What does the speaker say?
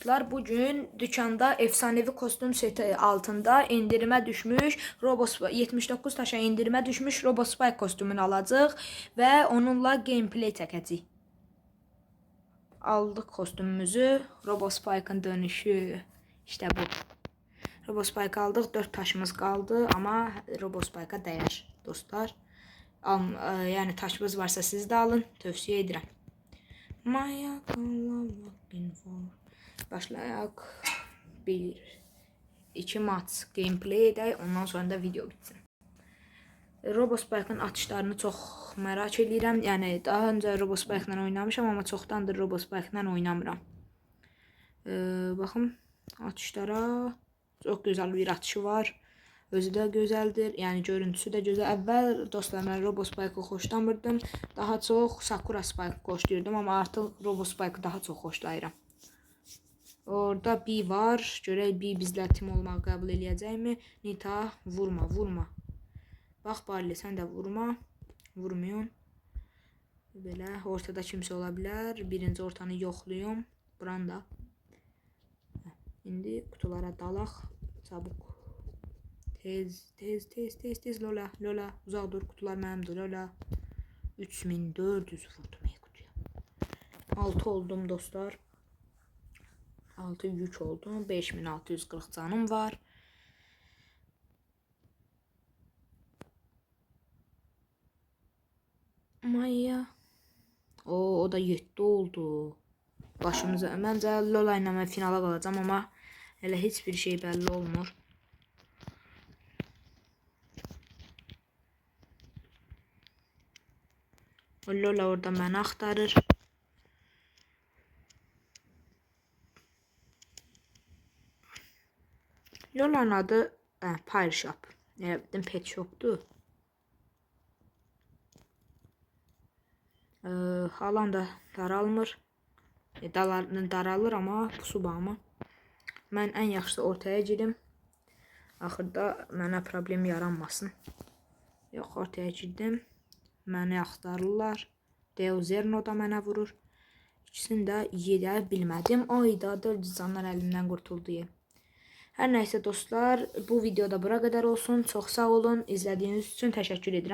Dostlar bugün dükkanda efsanevi kostüm seti altında indirime düşmüş Robos 79 taşa indirime düşmüş Robospike kostümünü alacağıq ve onunla gameplay çəkəcəyik. Aldıq kostümümüzü. Robospike'ın dönüşü işte bu. Robospike aldıq. 4 taşımız qaldı, amma Robospike'a dəyər dostlar. Al, ə, yəni taşınız varsa siz də alın, tövsiyə edirəm. Maya looking for. Başlayaq. 1 2 maç gameplay edək, ondan sonra da video bitsin. Robospike'ın atışlarını çox merak edirəm. Yəni daha öncə Robospike-la oynamışam, amma çoxdandır Robospike-la oynamıram. Ee, baxın atışlara çox gözəl bir atışı var. Özü də gözəldir. Yəni görüntüsü də gözəl. Əvvəl dostlar mən Robospike-ı xoşlamırdım. Daha çox Sakura Spike xoşlayırdım, amma artıq Robospike-ı daha çox xoşlayıram. Orada B var. Görək B bizlə tim olmağı qəbul eləyəcəkmi? Nita vurma, vurma. Bax Barley sən də vurma. Vurmuyorsun. Belə ortada kimsə ola bilər. Birinci ortanı yoxluyum. Branda. Hə, İndi kutulara dalaq. Çabuk. Tez, tez, tez, tez, tez Lola, Lola. Uzaq dur, kutular mənimdir Lola. 3400 vurdum ey kutuya. 6 oldum dostlar. 6 yük oldum. 5640 canım var. Maya. O, o da 7 oldu. Başımıza. Məncə Lola ilə mən finala qalacağam, amma hələ heç bir şey bəlli olmur. Lola orada məni axtarır. Lola'nın adı hə, Pyre Shop. Elə bildim Pet Shop'dur. Ee, halan da daralmır. E, dalar, daralır amma pusu bağımı. Mən ən yaxşısı ortaya girim. Axırda mənə problem yaranmasın. Yox, ortaya girdim. Məni axtarırlar. Deozerno da mənə vurur. İkisini də yedə bilmədim. Ayda 400 canlar əlimdən qurtuldu. Hər nəysə dostlar, bu videoda bura qədər olsun. Çox sağ olun. İzlədiyiniz üçün təşəkkür edirəm.